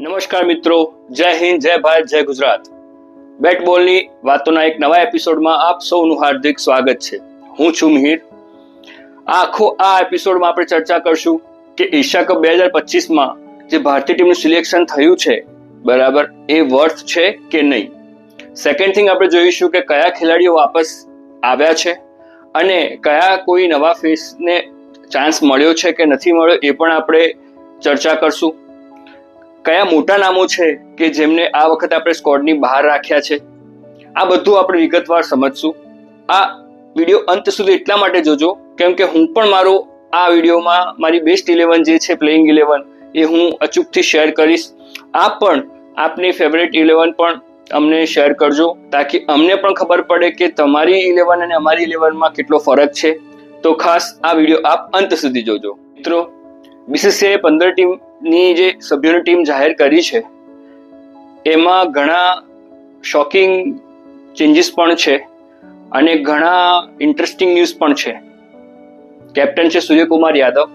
નમસ્કાર મિત્રો, જય હિન્દ, જય ભારત, જય ગુજરાત. બેટ બોલની વાતોના એક નવા એપિસોડમાં આપ સૌનું હાર્દિક સ્વાગત છે. હું છું મિહિર. આખો આ એપિસોડમાં આપણે ચર્ચા કરશું કે એશિયા કપ બે હજાર પચીસમાં જે ભારતીય ટીમનું સિલેક્શન થયું છે, બરાબર, એ વર્થ છે કે નહીં? સેકન્ડ થિંગ આપણે જોઈશું કે કયા ખેલાડીઓ વાપસ આવ્યા છે અને કયા કોઈ નવા ફેસને ચાન્સ મળ્યો છે કે નથી મળ્યો એ પણ આપણે ચર્ચા કરશું. કયા મોટા નામો છે કે જેમને આ વખત આપણે સ્કોડની બહાર રાખ્યા છે? આ બધું આપણે વિગતવાર સમજશું. આ વીડિયો અંત સુધી એટલા માટે જોજો, કેમ કે હું પણ મારો આ વિડીયોમાં મારી બેસ્ટ ઇલેવન જે છે પ્લેઇંગ ઇલેવન એ હું અચૂકથી શેર કરીશ. આપ પણ આપની ફેવરેટ ઇલેવન પણ અમને શેર કરજો, તાકી અમને પણ ખબર પડે કે તમારી ઇલેવન અને અમારી ઇલેવનમાં કેટલો ફરક છે. તો ખાસ આ વીડિયો આપ અંત સુધી જોજો. મિત્રો બીસીસીઆઈ પંદર ટીમની જે સભ્યોની ટીમ જાહેર કરી છે, એમાં ઘણા શોકિંગ ચેન્જીસ પણ છે અને ઘણા ઇન્ટરેસ્ટિંગ ન્યૂઝ પણ છે. કેપ્ટન છે સૂર્યકુમાર યાદવ.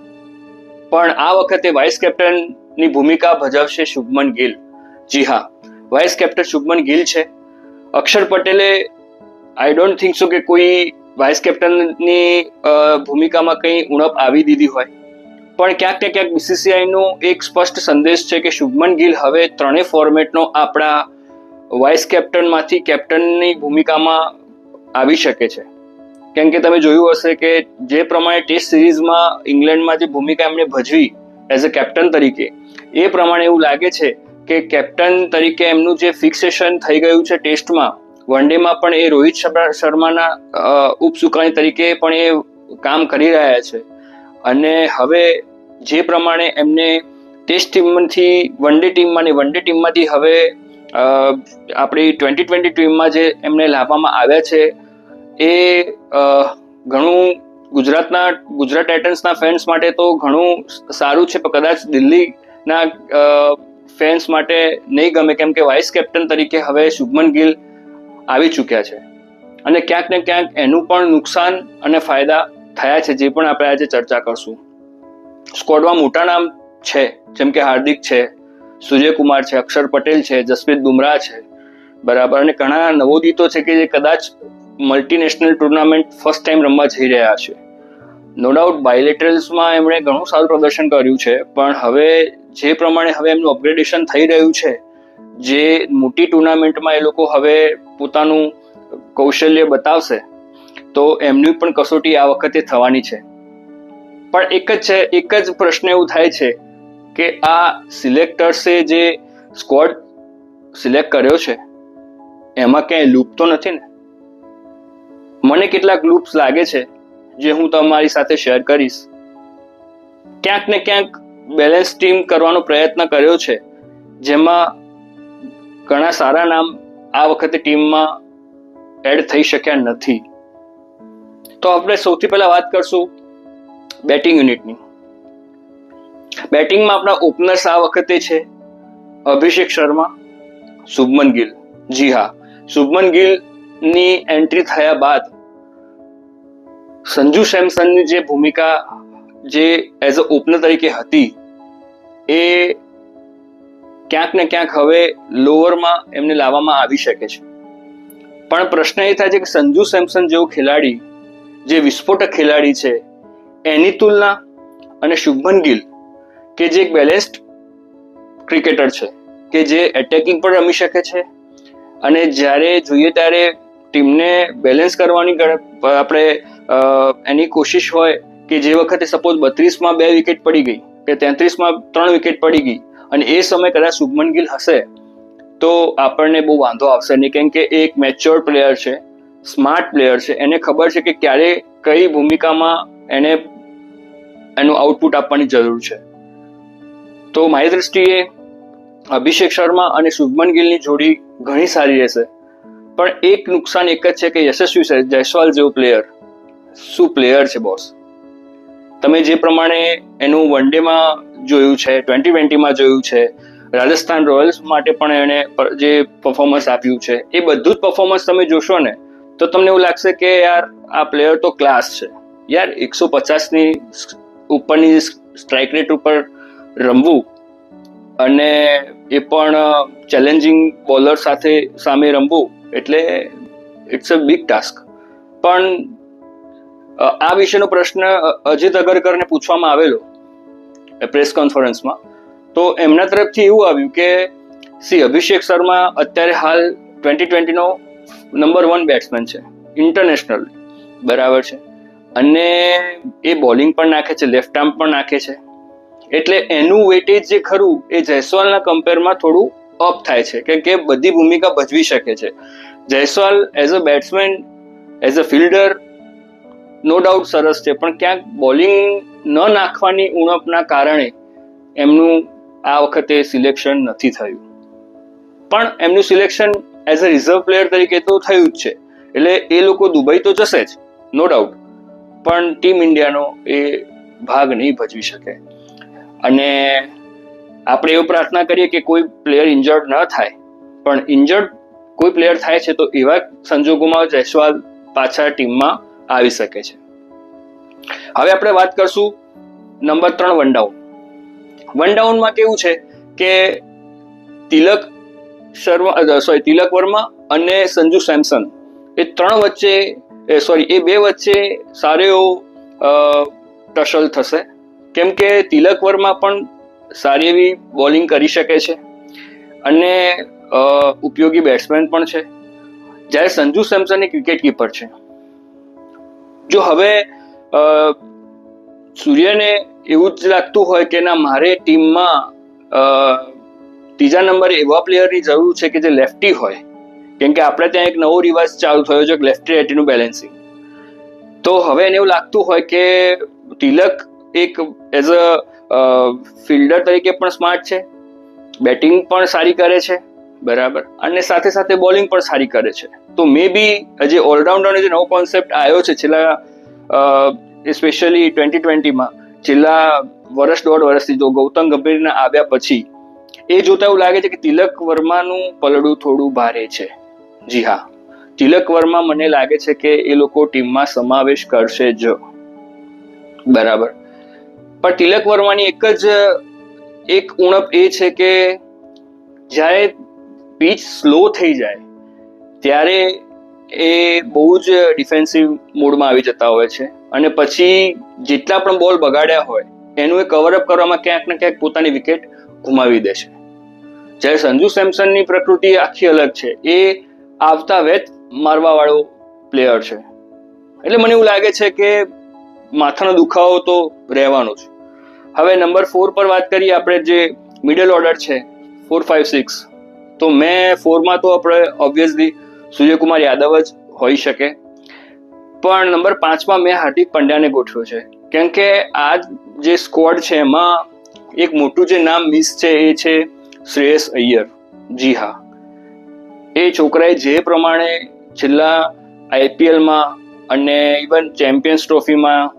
પણ આ વખતે વાઇસ કેપ્ટનની ભૂમિકા ભજવશે શુભમન ગિલ. જી હા, વાઇસ કેપ્ટન શુભમન ગિલ છે. અક્ષર પટેલે આઈ ડોન્ટ થિંક સો કે કોઈ વાઇસ કેપ્ટનની ભૂમિકામાં કંઈ ઉણપ આવી દીધી હોય. પણ ક્યાંક ને ક્યાંક બીસીસીઆઈનો એક સ્પષ્ટ સંદેશ છે કે શુભમન ગિલ હવે ત્રણેય ફોર્મેટનો આપણા વાઇસ કેપ્ટનમાંથી કેપ્ટનની ભૂમિકામાં આવી શકે છે. કેમ કે તમે જોયું હશે કે જે પ્રમાણે ટેસ્ટ સિરીઝમાં ઇંગ્લેન્ડમાં જે ભૂમિકા એમણે ભજવી એઝ અ કેપ્ટન તરીકે, એ પ્રમાણે એવું લાગે છે કે કેપ્ટન તરીકે એમનું જે ફિક્સેશન થઈ ગયું છે ટેસ્ટમાં વન ડેમાં પણ એ રોહિત શર્માના ઉપસુકાની તરીકે પણ એ કામ કરી રહ્યા છે. અને હવે જે પ્રમાણે એમને ટેસ્ટ ટીમથી વન ડે ટીમમાં ને વન ડે ટીમમાંથી હવે આપણી ટ્વેન્ટી ટ્વેન્ટી ટીમમાં જે એમને લાવવામાં આવ્યા છે, એ ઘણું ગુજરાતના, ગુજરાત ટાઇટન્સના ફેન્સ માટે તો ઘણું સારું છે, પણ કદાચ દિલ્હીના ફેન્સ માટે નહીં ગમે, કેમ કે વાઇસ કેપ્ટન તરીકે હવે શુભમન ગિલ આવી ચૂક્યા છે. અને ક્યાંક ને ક્યાંક એનું પણ નુકસાન અને ફાયદા થયા છે, જે પણ આપણે આજે ચર્ચા કરશું. સ્કોડમાં મોટા નામ છે, જેમ કે હાર્દિક છે સૂર્યકુમાર છે, અક્ષર પટેલ છે, જસપ્રીત બુમરાહ છે, બરાબર? અને ઘણા નવોદિતો છે કે જે કદાચ મલ્ટીનેશનલ ટુર્નામેન્ટ ફર્સ્ટ ટાઈમ રમવા જઈ રહ્યા છે. નો ડાઉટ બાયલેટરલ્સમાં એમણે ઘણું સારું પ્રદર્શન કર્યું છે, પણ હવે જે પ્રમાણે હવે એમનું અપગ્રેડેશન થઈ રહ્યું છે, જે મોટી ટુર્નામેન્ટમાં એ લોકો હવે પોતાનું કૌશલ્ય બતાવશે, તો એમની પણ કસોટી આ વખતે થવાની છે. પણ એક જ છે, એક જ પ્રશ્ન એવું થાય છે કે આ સિલેક્ટર્સે જે સ્કોડ સિલેક્ટ કર્યો છે, એમાં ક્યાંય લૂપ તો નથી ને? મને કેટલાક લૂપ્સ લાગે છે જે હું તમારી સાથે શેર કરીશ. ક્યાંક ને ક્યાંક બેલેન્સ ટીમ કરવાનો પ્રયત્ન કર્યો છે, જેમાં ઘણા સારા નામ આ વખતે ટીમમાં એડ થઈ શક્યા નથી. તો આપણે સૌથી પહેલા વાત કરશું બેટિંગ યુનિટની. બેટિંગમાં આપણા ઓપનર્સ આ વખતે છે? અભિષેક શર્મા, શુભમન ગિલ. જી હા, શુભમન ગિલની એન્ટ્રી થયા બાદ સંજુ સેમસનની જે ભૂમિકા, જે એઝ અ ઓપનર તરીકે હતી, એ ક્યાંક ને ક્યાંક હવે લોઅરમાં એમને લાવવામાં આવી શકે છે. પણ પ્રશ્ન એ થાય છે કે સંજુ સેમસન જેવો ખેલાડી, જે વિસ્ફોટક ખેલાડી છે એની તુલના અને શુભમન ગિલ, કે જે એક બેલેન્સ્ડ ક્રિકેટર છે, કે જે એટેકિંગ પણ રમી શકે છે. અને જ્યારે જોઈએ ત્યારે ટીમને બેલેન્સ કરવાની આપણે એની કોશિશ હોય કે જે વખતે સપોઝ બત્રીસમાં બે વિકેટ પડી ગઈ, કે તેત્રીસમાં ત્રણ વિકેટ પડી ગઈ, અને એ સમય કદાચ શુભમન ગિલ હશે, તો આપણને બહુ વાંધો આવશે નહીં. કેમ કે એક મેચ્યોર પ્લેયર છે સ્માર્ટ પ્લેયર છે. એને ખબર છે કે ક્યારે કઈ ભૂમિકામાં એને એનું આઉટપુટ આપવાની જરૂર છે. તો મારી દ્રષ્ટિએ અભિષેક શર્મા અને શુભમન ગિલની જોડી ઘણી સારી રહેશે. પણ એક નુકસાન એક જ છે કે યશસ્વી છે જયસ્વાલ જેવો પ્લેયર શું પ્લેયર છે બોસ તમે જે પ્રમાણે એનું વન ડેમાં જોયું છે ટ્વેન્ટી ટ્વેન્ટીમાં જોયું છે, રાજસ્થાન રોયલ્સ માટે પણ એણે જે પરફોર્મન્સ આપ્યું છે, એ બધું જ પરફોર્મન્સ તમે જોશો ને, તો તમને એવું લાગશે કે યાર, આ પ્લેયર તો ક્લાસ છે. યાર, એકસો પચાસની ઉપરની સ્ટ્રાઇક રેટ ઉપર રમવું અને એ પણ ચેલેન્જિંગ બોલર સાથે સામે રમવું એટલે ઇટ્સ અ બિગ ટાસ્ક પણ આ વિશેનો પ્રશ્ન અજિત અગરકરને પૂછવામાં આવેલો પ્રેસ કોન્ફરન્સમાં તો એમના તરફથી એવું આવ્યું કે, સી, અભિષેક શર્મા અત્યારે હાલ ટ્વેન્ટી ટ્વેન્ટીનો નંબર વન બેટ્સમેન છે ઇન્ટરનેશનલ બરાબર છે? અને એ બોલિંગ પણ નાખે છે લેફ્ટ આર્મ પણ નાખે છે. એટલે એનું વેટેજ જે ખરું, એ જયસ્વાલના કમ્પેરમાં થોડું અપ થાય છે કે કે બધી ભૂમિકા ભજવી શકે છે. Jaiswal as a batsman as a fielder no doubt સરસ છે, પણ ક્યાંક બોલિંગ ન નાખવાની ઉણપના કારણે એમનું આ વખતે સિલેક્શન નથી થયું. પણ એમનું selection as a reserve player તરીકે તો થયું જ છે. એટલે એ લોકો દુબઈ તો જશે જ નો ડાઉટ પણ ટીમ ઇન્ડિયાનો એ ભાગ નહીં ભજવી શકે. અને આપણે એવું પ્રાર્થના કરીએ કે કોઈ પ્લેયર ઇન્જર્ડ ન થાય. પણ ઇન્જર્ડ કોઈ પ્લેયર થાય છે તો એવા સંજોગોમાં જયસ્વાલ પાછા ટીમમાં આવી શકે છે. હવે આપણે વાત કરશું નંબર ત્રણ વન ડાઉન. વન ડાઉનમાં કેવું છે કે તિલક શર્મા સોરી તિલક વર્મા અને સંજુ સેમસન એ ત્રણ વચ્ચે સોરી એ બે વચ્ચે સારો એવો અ, ટસલ થશે. કેમ કે તિલક વર્મા પણ સારી એવી બોલિંગ કરી શકે છે. અને ઉપયોગી બેટ્સમેન પણ છે. જ્યારે સંજુ સેમસન એ ક્રિકેટ કીપર છે. જો હવે સૂર્યને એવું જ લાગતું હોય કે ના મારે ટીમમાં ત્રીજા નંબરે એવા પ્લેયરની જરૂર છે કે જે લેફ્ટી હોય. કેમ કે આપણે ત્યાં એક નવો રિવાજ ચાલુ થયો છે લેફ્ટી રાઇટીનું બેલેન્સિંગ તો હવે એને એવું લાગતું હોય કે તિલક એક એઝ અ ફિલ્ડર તરીકે પણ સ્માર્ટ છે બેટિંગ પણ સારી કરે છે, બરાબર? અને સાથે સાથે બોલિંગ પણ સારી કરે છે. તો મે બી જે ઓલરાઉન્ડરનો જે નવો કોન્સેપ્ટ આવ્યો છે, છેલ્લા સ્પેશિયલી ટ્વેન્ટી ટ્વેન્ટીમાં છેલ્લા વર્ષ દોઢ વર્ષથી જો ગૌતમ ગંભીરના આવ્યા પછી, એ જોતા એવું લાગે છે કે તિલક વર્માનું પલડું થોડું ભારે છે. જી હા. તિલક વર્મા મને લાગે છે કે એ લોકો ટીમમાં સમાવેશ કરશે જ. બરાબર. પણ તિલક વર્માની એક જ, એક ઉણપ એ છે કે જ્યારે પીચ સ્લો થઈ જાય, ત્યારે એ બહુ જ ડિફેન્સિવ મૂડમાં આવી જતા હોય છે. અને પછી જેટલા પણ બોલ બગાડ્યા હોય, એનું એ કવરઅપ કરવામાં ક્યાંક ને ક્યાંક પોતાની વિકેટ ગુમાવી દે છે જ્યારે સંજુ સેમસનની પ્રકૃતિ આખી અલગ છે, એ આવતા વેત મારવા વાળો પ્લેયર છે. એટલે મને એવું લાગે છે કે માથાનો દુખાવો તો રહેવાનો જ. હવે નંબર ફોર પર વાત કરીએ આપણે જે મિડલ ઓર્ડર છે ફોર ફાઇવ સિક્સ તો મેં ફોરમાં તો આપણે ઓબ્વિયસલી સૂર્યકુમાર યાદવ જ હોઈ શકે. પણ નંબર પાંચમાં મેં હાર્દિક પંડ્યાને ગોઠવ્યો છે. કેમ કે આ જે સ્કોડ છે એમાં એક મોટું જે નામ મિસ છે એ છે શ્રેયસ અય્યર. જી હા. એ છોકરાએ જે પ્રમાણે છેલ્લા આઈપીએલમાં અને ઇવન ચેમ્પિયન્સ ટ્રોફીમાં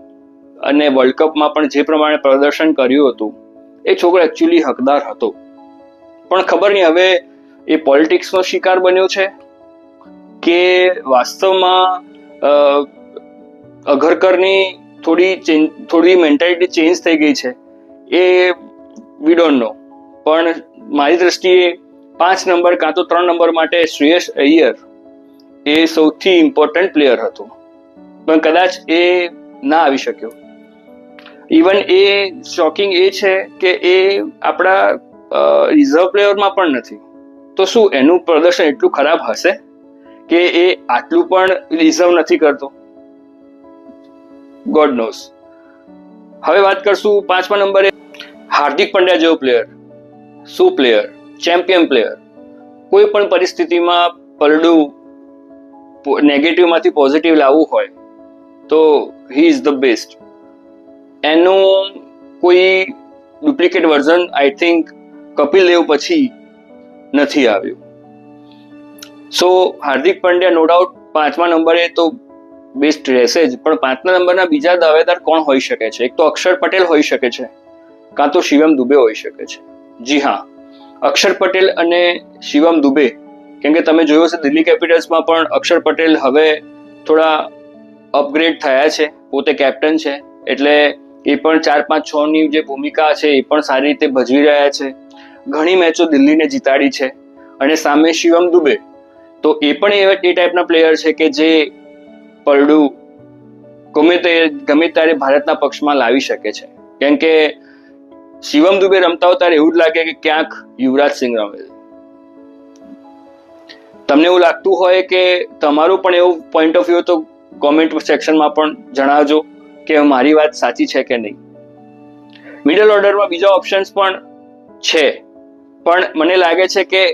અને વર્લ્ડ કપમાં પણ જે પ્રમાણે પ્રદર્શન કર્યું હતું, એ છોકરો એકચ્યુઅલી હકદાર હતો. પણ ખબર નહીં હવે એ પોલિટિક્સનો શિકાર બન્યો છે કે વાસ્તવમાં અઘરકરની થોડી થોડી મેન્ટાલિટી ચેન્જ થઈ ગઈ છે એ વી ડોન્ટ નો પણ મારી દ્રષ્ટિએ પાંચ નંબર કાં તો ત્રણ નંબર માટે શ્રેયસ અય્યર એ સૌથી ઇમ્પોર્ટન્ટ પ્લેયર હતો. પણ કદાચ એ ના આવી શક્યો. ઇવન એ શોકિંગ એ છે કે એ આપણા રિઝર્વ પ્લેયરમાં પણ નથી. તો શું એનું પ્રદર્શન એટલું ખરાબ હશે કે એ આટલું પણ રિઝર્વ નથી કરતો? ગોડ નોઝ હવે વાત કરશું પાંચમા નંબરે હાર્દિક પંડ્યા જેવો પ્લેયર શું પ્લેયર ચેમ્પિયન પ્લેયર. કોઈ પણ પરિસ્થિતિમાં પલડું નેગેટિવમાંથી પોઝિટિવ લાવવું હોય, તો હી ઇઝ ધ બેસ્ટ એનું કોઈ duplicate version I think Kapil Dev પછી નથી આવ્યું. સો હાર્દિક પંડ્યા નો ડાઉટ પાંચમા નંબરે તો બેસ્ટ રહેશે જ, પણ પાંચમા નંબરના બીજા દાવેદાર કોણ હોઈ શકે છે? એક તો અક્ષર પટેલ હોઈ શકે છે, કાં તો શિવમ દુબે હોઈ શકે છે. જી હા. અક્ષર પટેલ અને શિવમ દુબે. કેમ કે તમે જોયું હશે, દિલ્હી કેપિટલ્સમાં પણ અક્ષર પટેલ હવે થોડા અપગ્રેડ થયા છે, પોતે કેપ્ટન છે. એટલે એ પણ ચાર પાંચ છ ની જે ભૂમિકા છે, એ પણ સારી રીતે ભજવી રહ્યા છે. ઘણી મેચો દિલ્હીને જીતાડી છે. અને સામે શિવમ દુબે. તો એ પણ એ એ ટાઈપના પ્લેયર છે કે જે પલડું ગમે તે ગમે ત્યારે ભારતના પક્ષમાં લાવી શકે છે. કેમ કે શિવમ દુબે રમતા હોય ત્યારે એવું જ લાગે કે ક્યાંક યુવરાજ સિંહ રમે તમને એવું લાગતું હોય કે તમારું પણ એવું પોઈન્ટ ઓફ વ્યૂ તો કોમેન્ટ સેક્શનમાં પણ જણાવજો કે મારી વાત સાચી છે કે નહીં. મિડલ ઓર્ડરમાં બીજા ઓપ્શન્સ પણ છે. પણ મને લાગે છે કે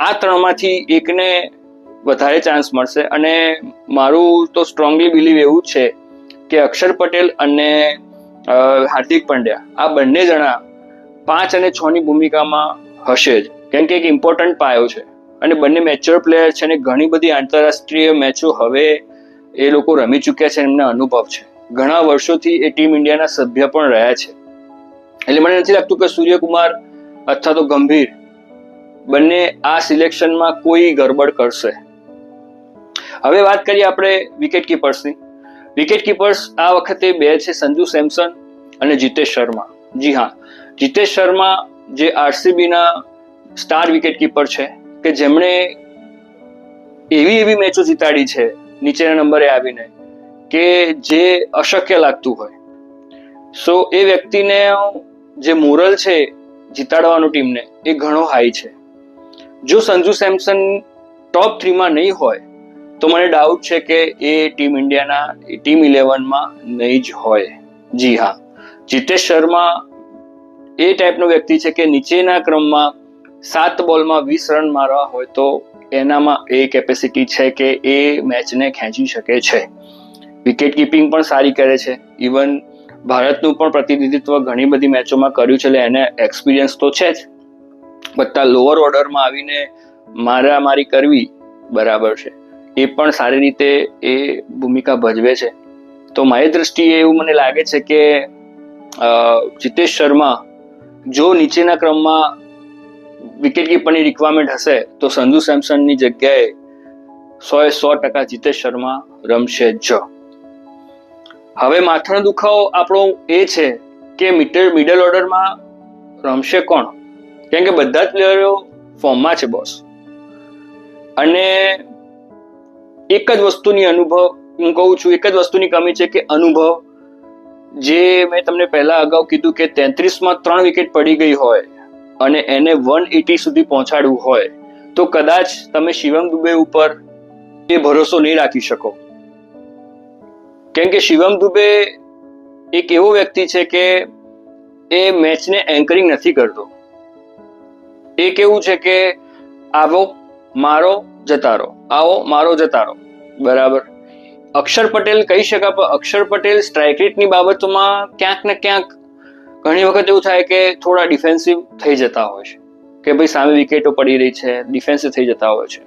આ ત્રણમાંથી એકને વધારે ચાન્સ મળશે. અને મારું તો સ્ટ્રોંગલી બિલીવ એવું છે કે અક્ષર પટેલ અને હાર્દિક પંડ્યા. આ બંને જણા પાંચ અને છ ની ભૂમિકામાં હશે જ. કેમ કે એક ઇમ્પોર્ટન્ટ પાયો છે. અને બંને મેચ્યોર પ્લેયર છે અને ઘણી બધી આંતરરાષ્ટ્રીય મેચો હવે એ લોકો રમી ચૂક્યા છે એમને અનુભવ છે. ઘણા વર્ષોથી એ ટીમ ઇન્ડિયાના સભ્ય પણ રહ્યા છે. એટલે મને નથી લાગતું કે સૂર્યકુમાર અથવા તો ગંભીર બંને આ સિલેક્શનમાં કોઈ ગડબડ કરશે. હવે વાત કરીએ આપણે વિકેટ કીપર્સની વિકેટ કીપર્સ આ વખતે બે છે સંજુ સેમસન અને જીતેશ શર્મા. જી હા, જીતેશ શર્મા જે આરસીબીના સ્ટાર વિકેટ કીપર છે, કે જેમણે એવી એવી મેચો જીતાડી છે, નીચેના નંબરે આવીને, કે જે અશક્ય લાગતું હોય. સો એ વ્યક્તિને જે મોરલ છે જીતાડવાનું ટીમને એ ઘણો હાઈ છે. જો સંજુ સેમસન ટોપ થ્રીમાં નહીં હોય તો મને ડાઉટ છે કે એ ટીમ ઇન્ડિયાના ટીમ ઇલેવનમાં નહીં જ હોય. જી હા. જીતેશ શર્મા એ ટાઈપનો વ્યક્તિ છે કે નીચેના ક્રમમાં સાત બોલમાં વીસ રન મારવા હોય તો એનામાં એ કેપેસિટી છે કે એ મેચને ખેંચી શકે છે. વિકેટ કીપિંગ પણ સારી કરે છે. ઇવન ભારતનું પણ પ્રતિનિધિત્વ ઘણી બધી મેચોમાં કર્યું છે એને એક્સપિરિયન્સ તો છે જ. બધા લોઅર ઓર્ડરમાં આવીને મારામારી કરવી બરાબર છે. એ પણ સારી રીતે એ ભૂમિકા ભજવે છે. તો મારી દ્રષ્ટિએ એવું મને લાગે છે કે જીતેશ શર્મા જો નીચેના ક્રમમાં વિકેટ કીપરની રિક્વાયરમેન્ટ હશે, તો સંજુ સેમસનની જગ્યાએ સો એ સો ટકા જીતેશ શર્મા રમશે જ. હવે માથાનો દુખાવો આપણો એ છે કે મિડલ મિડલ ઓર્ડરમાં રમશે કોણ? કેમ કે બધા જ પ્લેયરો ફોર્મમાં છે બોસ અને એક જ વસ્તુની અનુભવ, હું કહું છું, એક જ વસ્તુની કમી છે કે અનુભવ. જે મેં તમને પહેલા અગાઉ કીધું કે તેત્રીસમાં ત્રણ વિકેટ પડી ગઈ હોય અને એને વન એટી સુધી પહોંચાડવું હોય, તો કદાચ તમે શિવમ દુબે ઉપર એ ભરોસો નહીં રાખી શકો. કેમ કે શિવમ દુબે એક એવો વ્યક્તિ છે કે એ મેચને એન્કરિંગ નથી કરતો. એ કેવું છે કે આવો, મારો જતા રહો આવો, મારો જતા રહો બરાબર. અક્ષર પટેલ કહી શકાય, પણ અક્ષર પટેલ સ્ટ્રાઇક રેટની બાબતમાં ક્યાંક ને ક્યાંક ઘણી વખત એવું થાય કે થોડા ડિફેન્સિવ થઈ જતા હોય છે. કે ભાઈ સામે વિકેટો પડી રહી છે ડિફેન્સિવ થઈ જતા હોય છે.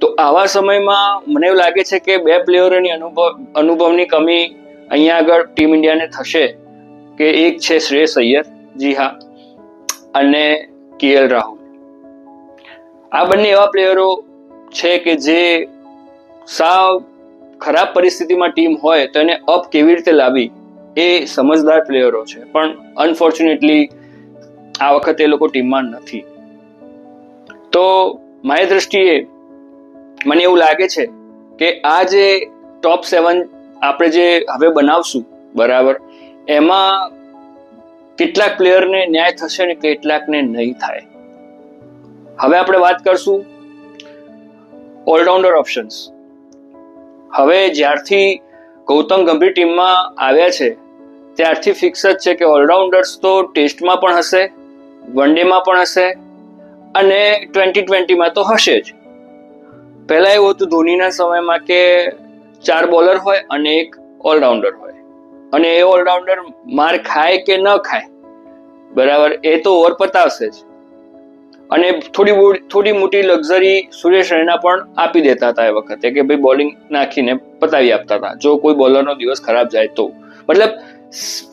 તો આવા સમયમાં મને એવું લાગે છે કે બે પ્લેયરોની અનુભવ, અનુભવની કમી અહીંયા આગળ ટીમ ઇન્ડિયાને થશે કે એક છે શ્રેયસ અય્યર, જી હા, અને કેએલ રાહુલ. આ બંને એવા પ્લેયરો છે કે જે સાવ ખરાબ પરિસ્થિતિમાં ટીમ હોય તો એને અપ કેવી રીતે લાવી એ સમજદાર પ્લેયરો છે. પણ અનફોર્ચ્યુનેટલી આ વખતે એ લોકો ટીમમાં નથી. તો મારી દ્રષ્ટિએ મને એવું લાગે છે કે આ જે ટોપ સેવન આપણે જે હવે બનાવશું, બરાબર, એમાં કેટલાક પ્લેયરને ન્યાય થશે ને કેટલાકને નહીં થાય. હવે આપણે વાત કરશું ઓલરાઉન્ડર ઓપ્શન્સ. હવે જ્યારથી ગૌતમ ગંભીર ટીમમાં આવ્યા છે, ત્યારથી ફિક્સ જ છે કે ઓલરાઉન્ડર્સ તો ટેસ્ટમાં પણ હશે વન ડેમાં પણ હશે, અને ટ્વેન્ટી ટ્વેન્ટીમાં તો હશે જ. પહેલાં એવું હતું ધોનીના સમયમાં કે ચાર બોલર હોય અને એક ઓલરાઉન્ડર હોય. અને એ ઓલરાઉન્ડર માર ખાય કે ન ખાય, બરાબર, એ તો ઓવર પતાવશે જ. અને થોડી થોડી મોટી લક્ઝરી સુરેશ રૈના પણ આપી દેતા હતા એ વખતે કે ભાઈ બોલિંગ નાખીને પતાવી આપતા હતા. જો કોઈ બોલરનો દિવસ ખરાબ જાય તો. મતલબ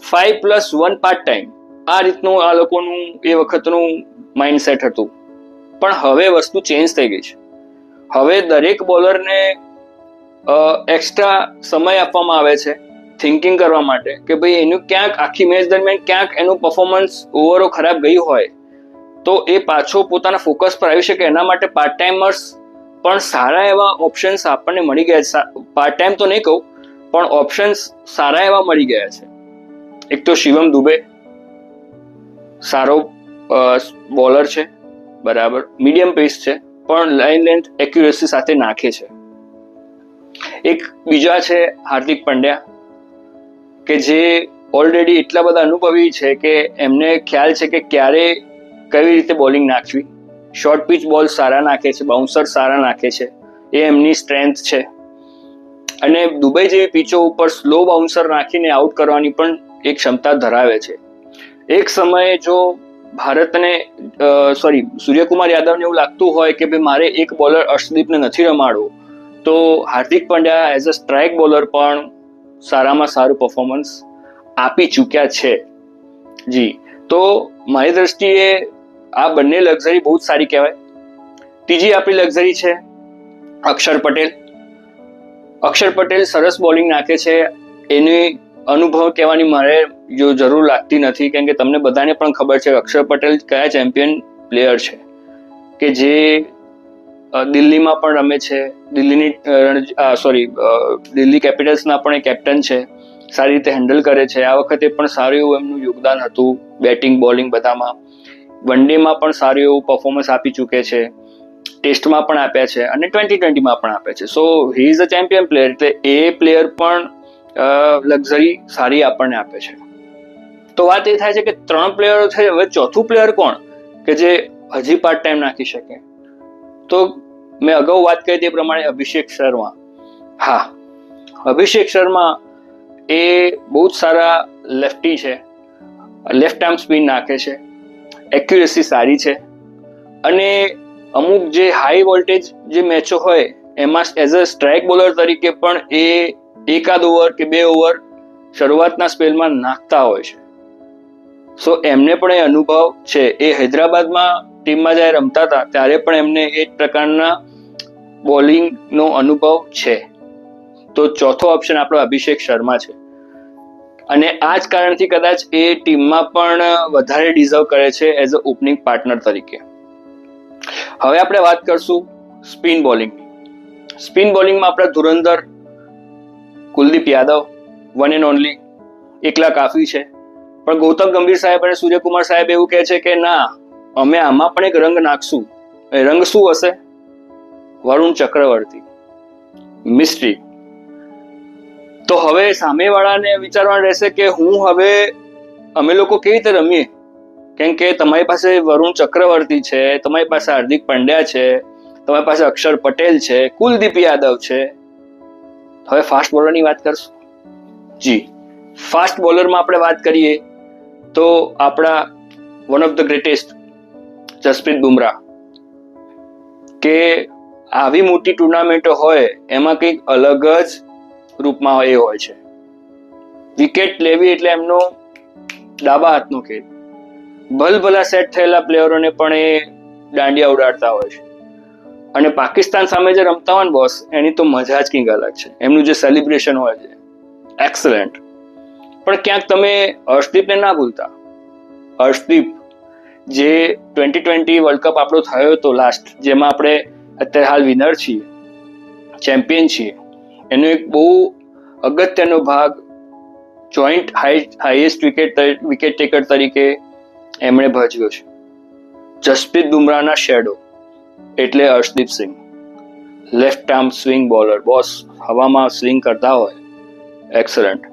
five plus one part time આ રીતનું આ લોકોનું એ વખતનું માઇન્ડસેટ હતું. પણ હવે વસ્તુ ચેન્જ થઈ ગઈ છે. હવે દરેક બોલરને એક્સ્ટ્રા સમય આપવામાં આવે છે થિંકિંગ કરવા માટે કે ભાઈ એનું ક્યાંક આખી મેચ દરમિયાન ક્યાંક એનું પરફોર્મન્સ ઓવરો ખરાબ ગયું હોય તો એ પાછો પોતાના ફોકસ પર આવી શકે. એના માટે પાર્ટ ટાઈમર્સ પણ સારા એવા ઓપ્શન્સ આપણને મળી ગયા છે. પાર્ટ ટાઈમ તો નહીં કહું, પણ ઓપ્શન્સ સારા એવા મળી ગયા છે. એક તો શિવમ દુબે. સારો બોલર છે. બરાબર. મીડિયમ પેસ છે. પણ લાઇન લેન્થ એક્યુરેસી સાથે નાખે છે. એક બીજા છે હાર્દિક પંડ્યા, કે જે ઓલરેડી એટલા બધા અનુભવી છે કે એમને ખ્યાલ છે કે ક્યારે કેવી રીતે બોલિંગ નાખવી? શોર્ટ પિચ બોલ સારા નાખે છે બાઉન્સર સારા નાખે છે, એ એમની સ્ટ્રેન્થ છે. અને દુબઈ જેવી પીચો ઉપર સ્લો બાઉન્સર નાખીને આઉટ કરવાની પણ એક ક્ષમતા ધરાવે છે. એક સમયે જો ભારતને સોરી સૂર્યકુમાર યાદવને એવું લાગતું હોય કે ભાઈ મારે એક બોલર અર્શદીપને નથી રમાડવો, તો Hardik Pandya as a strike bowler પણ સારામાં સારું પરફોર્મન્સ આપી ચૂક્યા છે. જી, તો મારી દ્રષ્ટિએ આ બંને લક્ઝરી બહુ જ સારી કહેવાય. ત્રીજી આપણી લક્ઝરી છે અક્ષર પટેલ. અક્ષર પટેલ સરસ બોલિંગ નાખે છે. એની અનુભવ કહેવાની મારે જો જરૂર લાગતી નથી, કેમ કે તમને બધાને પણ ખબર છે અક્ષર પટેલ કયા ચેમ્પિયન પ્લેયર છે. કે જે દિલ્હીમાં પણ રમે છે. દિલ્હીની સોરી દિલ્હી કેપિટલ્સના પણ એ કેપ્ટન છે. સારી રીતે હેન્ડલ કરે છે. આ વખતે પણ સારું એવું એમનું યોગદાન હતું. બેટિંગ, બોલિંગ બધામાં. વન ડેમાં પણ સારું એવું પરફોર્મન્સ આપી ચૂકે છે. ટેસ્ટમાં પણ આપ્યા છે અને ટ્વેન્ટી ટ્વેન્ટીમાં પણ આપે છે. So he is a champion player એટલે એ પ્લેયર પણ લક્ઝરી સારી આપણને આપે છે. તો વાત એ થાય છે કે ત્રણ પ્લેયરો છે, હવે ચોથું પ્લેયર કોણ? કે જે હજી પાર્ટ ટાઈમ નાખી શકે. તો મેં અગાઉ વાત કરી તે પ્રમાણે અભિષેક શર્મા. હા, અભિષેક શર્મા એ બહુ જ સારા લેફ્ટી છે. લેફ્ટ આર્મ સ્પિન નાખે છે. એક્યુરેસી સારી છે. અને અમુક જે હાઈ વોલ્ટેજ જે મેચો હોય, એમાં એઝ અ સ્ટ્રાઇક બોલર તરીકે પણ એ એકાદ ઓવર કે બે ઓવર શરૂઆતના સ્પેલમાં નાખતા હોય છે. સો એમને પણ એ અનુભવ છે. એ હૈદરાબાદમાં ટીમમાં જ્યારે રમતા હતા, ત્યારે પણ એમને એ પ્રકારના બોલિંગનો અનુભવ છે. તો ચોથો ઓપ્શન આપણો અભિષેક શર્મા છે. અને આ જ કારણથી કદાચ એ ટીમમાં પણ વધારે ડિઝર્વ કરે છે એઝ અ ઓપનિંગ પાર્ટનર તરીકે. હવે આપણે વાત કરશું સ્પિન બોલિંગ સ્પિન બોલિંગમાં આપણા ધુરંધર Kuldeep Yadav one and only એકલા કાફી છે. પણ ગૌતમ ગંભીર સાહેબ અને સૂર્યકુમાર સાહેબ એવું કહે છે કે, ના, અમે આમાં પણ એક રંગ નાખશું. એ રંગ શું હશે? વરુણ ચક્રવર્તી. મિસ્ટ્રી તો હવે સામેવાળાને વિચારવાનું રહેશે કે હું હવે અમે લોકો કેવી રીતે રમીએ? કેમ કે તમારી પાસે વરુણ ચક્રવર્તી છે, તમારી પાસે હાર્દિક પંડ્યા છે, તમારી પાસે અક્ષર પટેલ છે, કુલદીપ યાદવ છે. હવે ફાસ્ટ બોલરની વાત કરશું? જી. ફાસ્ટ બોલરમાં આપણે વાત કરીએ તો આપણા one of the greatest Jasprit Bumrah. કે આવી મોટી ટુર્નામેન્ટો હોય, એમાં કંઈક અલગ જ રૂપમાં એ હોય છે. વિકેટ લેવી એટલે એમનો ડાબા હાથનો ખેલ. ભલભલા સેટ થયેલા પ્લેયરોને પણ એ દાંડિયા ઉડાડતા હોય છે. અને પાકિસ્તાન સામે જે રમતા હોય ને બોસ એની તો મજા જ કંઈક અલગ છે. એમનું જે સેલિબ્રેશન હોય છે એક્સલન્ટ પણ ક્યાંક તમે હર્ષદીપને ના ભૂલતા. હર્ષદીપ, જે ટ્વેન્ટી ટ્વેન્ટી વર્લ્ડ કપ આપણો થયો હતો લાસ્ટ જેમાં આપણે અત્યારે હાલ વિનર છીએ ચેમ્પિયન છીએ. એનો એક બહુ અગત્યનો ભાગ joint highest wicket wicket taker તરીકે એમણે ભજવ્યો છે. જસપ્રીત બુમરાહના શેડો એટલે Harshdeep Singh. Left arm swing bowler boss હવામાં સ્વિંગ કરતા હોય. એક્સલન્ટ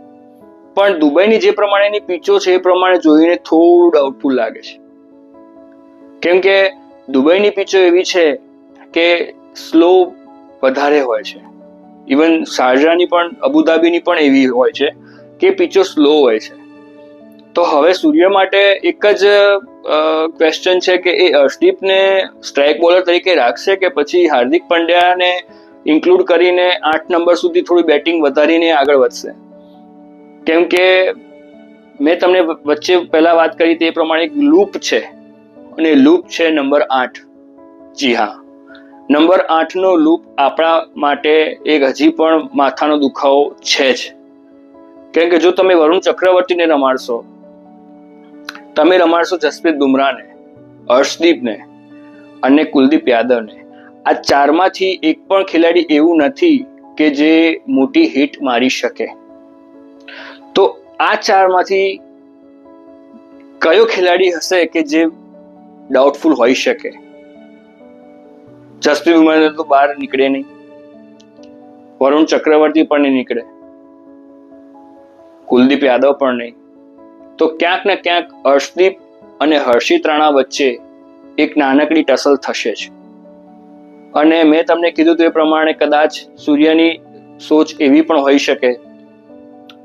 પણ દુબઈની જે પ્રમાણેની પીચો છે એ પ્રમાણે જોઈને થોડું ડાઉટફુલ લાગે છે. કેમ કે દુબઈની પીચો એવી છે કે સ્લો વધારે હોય છે. ઇવન શારજાની પણ અબુધાબીની પણ એવી હોય છે કે પીચો સ્લો હોય છે. તો હવે સૂર્ય માટે એક જ ક્વેશ્ચન છે કે એ અર્શદીપને સ્ટ્રાઇક બોલર તરીકે રાખશે કે પછી હાર્દિક પંડ્યાને ઇન્ક્લુડ કરીને આઠ નંબર સુધી થોડી બેટિંગ વધારીને આગળ વધશે? કેમ કે મેં તમને વચ્ચે પહેલા વાત કરી તે પ્રમાણે લૂપ છે. અને લૂપ છે નંબર આઠ. જી હા. નંબર આઠનો લૂપ આપણા માટે એક હજી પણ માથાનો દુખાવો છે જ. કેમ કે જો તમે વરુણ ચક્રવર્તીને રમાડશો, તમે રમાડશો જસપ્રીત બુમરાને હર્ષદીપને અને કુલદીપ યાદવને. આ ચારમાંથી એક પણ ખેલાડી એવું નથી કે જે મોટી હિટ મારી શકે. તો આ ચારમાંથી કયો ખેલાડી હશે કે જે ડાઉટફુલ હોઈ શકે? જસપ્રીત બુમરાહ તો બહાર નીકળે નહીં. વરુણ ચક્રવર્તી પણ નહીં નીકળે. કુલદીપ યાદવ પણ નહીં. તો ક્યાંક ને ક્યાંક હર્ષદીપ અને હર્ષિત રાણા વચ્ચે એક નાનકડી ટસલ થશે જ. અને મેં તમને કીધું તે પ્રમાણે કદાચ સૂર્યની સોચ એવી પણ હોઈ શકે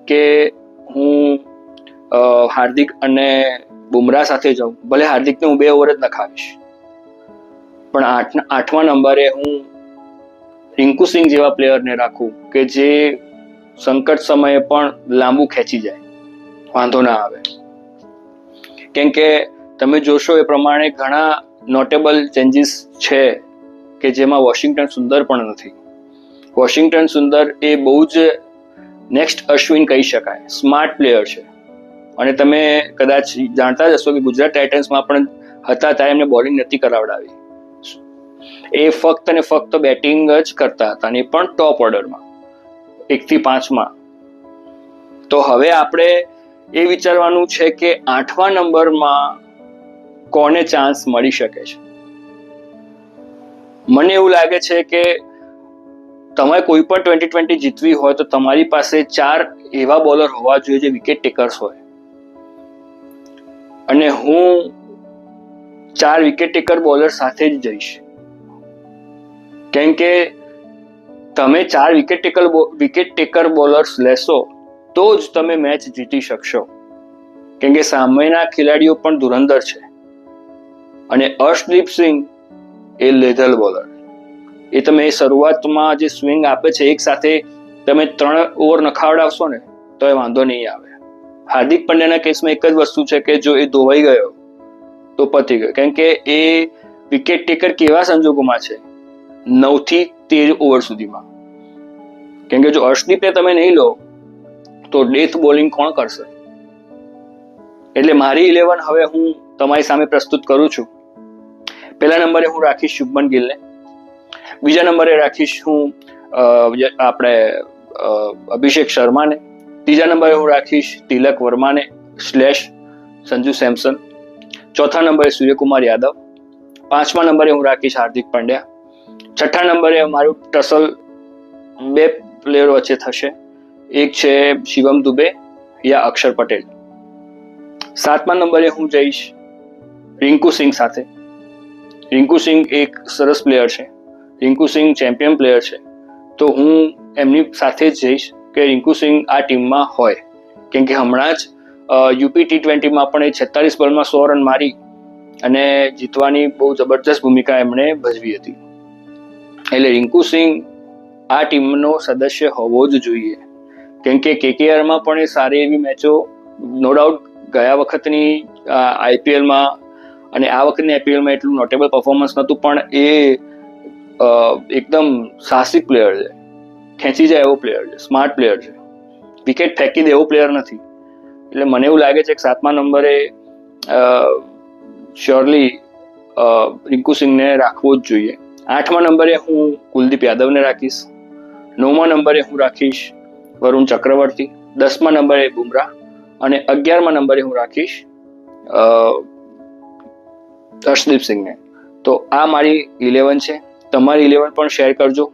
કે હું હાર્દિક અને બુમરાહ સાથે જાઉં. ભલે હાર્દિકને હું બે ઓવર જ નખાવીશ પણ આઠ આઠમા નંબરે હું રિંકુ સિંહ જેવા પ્લેયરને રાખું કે જે સંકટ સમયે પણ લાંબુ ખેંચી જાય. વાંધો ના આવે. કેમ કે તમે જોશો એ પ્રમાણે ઘણા નોટેબલ ચેન્જીસ છે કે જેમાં વોશિંગ્ટન સુંદર પણ નથી. વોશિંગ્ટન સુંદર એ બહુ જ નેક્સ્ટ અશ્વિન કહી શકાય. સ્માર્ટ પ્લેયર છે. અને તમે કદાચ જાણતા જ હશો કે ગુજરાત ટાઇટન્સમાં પણ હતા ત્યારે એમને બોલિંગ નથી કરાવડાવી. એ ફક્ત ને ફક્ત બેટિંગ જ કરતા હતા ને પણ ટોપ ઓર્ડરમાં એકથી પાંચમાં. તો હવે આપણે એ વિચારવાનું છે કે આઠમા નંબરમાં કોને ચાન્સ મળી શકે છે? મને એવું લાગે છે કે તમારે કોઈ પણ ટ્વેન્ટી ટ્વેન્ટી જીતવી હોય તો તમારી પાસે ચાર એવા બોલર હોવા જોઈએ જે વિકેટ ટેકર્સ હોય. અને હું ચાર વિકેટ ટેકર બોલર સાથે જ જઈશ. કેમ કે તમે ચાર wicket taker wicket taker bowlers લેશો, તો જ તમે મેચ જીતી શકશો. કેમ કે સામેના ખેલાડીઓ પણ ધુરંધર છે. અને અર્શદીપ સિંહ એ લેધલ બોલર એ તમે શરૂઆતમાં જે સ્વિંગ આપે છે, એક સાથે તમે ત્રણ ઓવર નખાવડાવશો ને, તો એ વાંધો નહીં આવે. હાર્દિક પંડ્યાના કેસમાં એક જ વસ્તુ છે કે જો એ ધોવાઈ ગયો, તો પતી ગયો. કેમ કે એ વિકેટ ટેકર કેવા સંજોગોમાં છે? નવથી તેર ઓવર સુધીમાં. કેમ કે જો અર્શદીપને તમે નહીં લો, તો ડેથ બોલિંગ કોણ કરશે? એટલે મારી ઇલેવન હવે હું તમારી સામે પ્રસ્તુત કરું છું. પહેલા નંબરે હું રાખીશ શુભમન ગિલને. બીજા નંબરે રાખીશ હું આપણે અભિષેક શર્માને. ત્રીજા નંબરે હું રાખીશ તિલક વર્માને સ્લેશ સંજુ સેમસન. ચોથા નંબરે સૂર્યકુમાર યાદવ. પાંચમા નંબરે હું રાખીશ હાર્દિક પંડ્યા. છઠ્ઠા નંબરે અમારું ટસલ બે પ્લેયરો વચ્ચે થશે. એક છે શિવમ દુબે યા અક્ષર પટેલ. સાતમા નંબરે હું જઈશ રિંકુ સિંહ સાથે. રિંકુ સિંહ એક સરસ પ્લેયર છે. રિંકુ સિંહ ચેમ્પિયન પ્લેયર છે. તો હું એમની સાથે જ જઈશ કે રિંકુ સિંહ આ ટીમમાં હોય. કેમ કે હમણાં જ યુપી ટી ટ્વેન્ટીમાં પણ એ છેતાલીસ બોલમાં સો રન મારી અને જીતવાની બહુ જબરજસ્ત ભૂમિકા એમણે ભજવી હતી. એટલે રિંકુ સિંહ આ ટીમનો સદસ્ય હોવો જ જોઈએ. કેમ કે કેકેઆરમાં પણ એ સારી એવી મેચો નો ડાઉટ ગયા વખતની આઈપીએલમાં અને આ વખતની આઈપીએલમાં એટલું નોટેબલ પરફોર્મન્સ નહોતું, પણ એ એકદમ સાહસિક પ્લેયર છે. ખેંચી જાય એવો પ્લેયર છે સ્માર્ટ પ્લેયર છે. વિકેટ ફેંકી દે એવો પ્લેયર નથી. એટલે મને એવું લાગે છે કે સાતમા નંબરે શ્યોરલી રિંકુ સિંહને રાખવો જ જોઈએ. આઠમા નંબરે હું કુલદીપ યાદવને રાખીશ. નવમા નંબરે હું રાખીશ વરુણ ચક્રવર્તી. દસમા નંબરે બુમરાહ અને અગિયારમા નંબરે હું રાખીશ હર્ષદીપ તો આ મારી ઇલેવન છે. તમારી ઇલેવન પણ શેર કરજો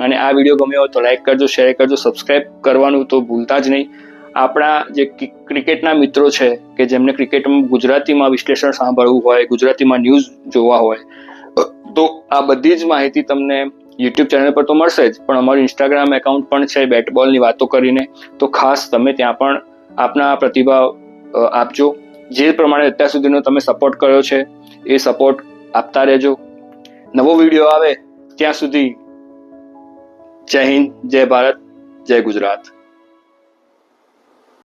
અને આ વીડિયો ગમ્યો હોય તો લાઈક કરજો શેર કરજો સબસ્ક્રાઇબ કરવાનું તો ભૂલતા જ નહીં. આપણા જે ક્રિકેટના મિત્રો છે કે જેમને ક્રિકેટમાં ગુજરાતીમાં વિશ્લેષણ સાંભળવું હોય, ગુજરાતીમાં ન્યૂઝ જોવા હોય તો આ બધી જ માહિતી તમને યુટ્યુબ ચેનલ પર તો મળશે જ, પણ અમારું ઇન્સ્ટાગ્રામ એકાઉન્ટ પણ છે બેટબોલની વાતો કરીને. તો ખાસ તમે ત્યાં પણ આપના પ્રતિભાવ આપજો. જે પ્રમાણે અત્યાર સુધીનો તમે સપોર્ટ કર્યો છે, એ સપોર્ટ આપતા રહેજો. નવો વીડિયો આવે ત્યાં સુધી જય હિન્દ, જય ભારત, જય ગુજરાત.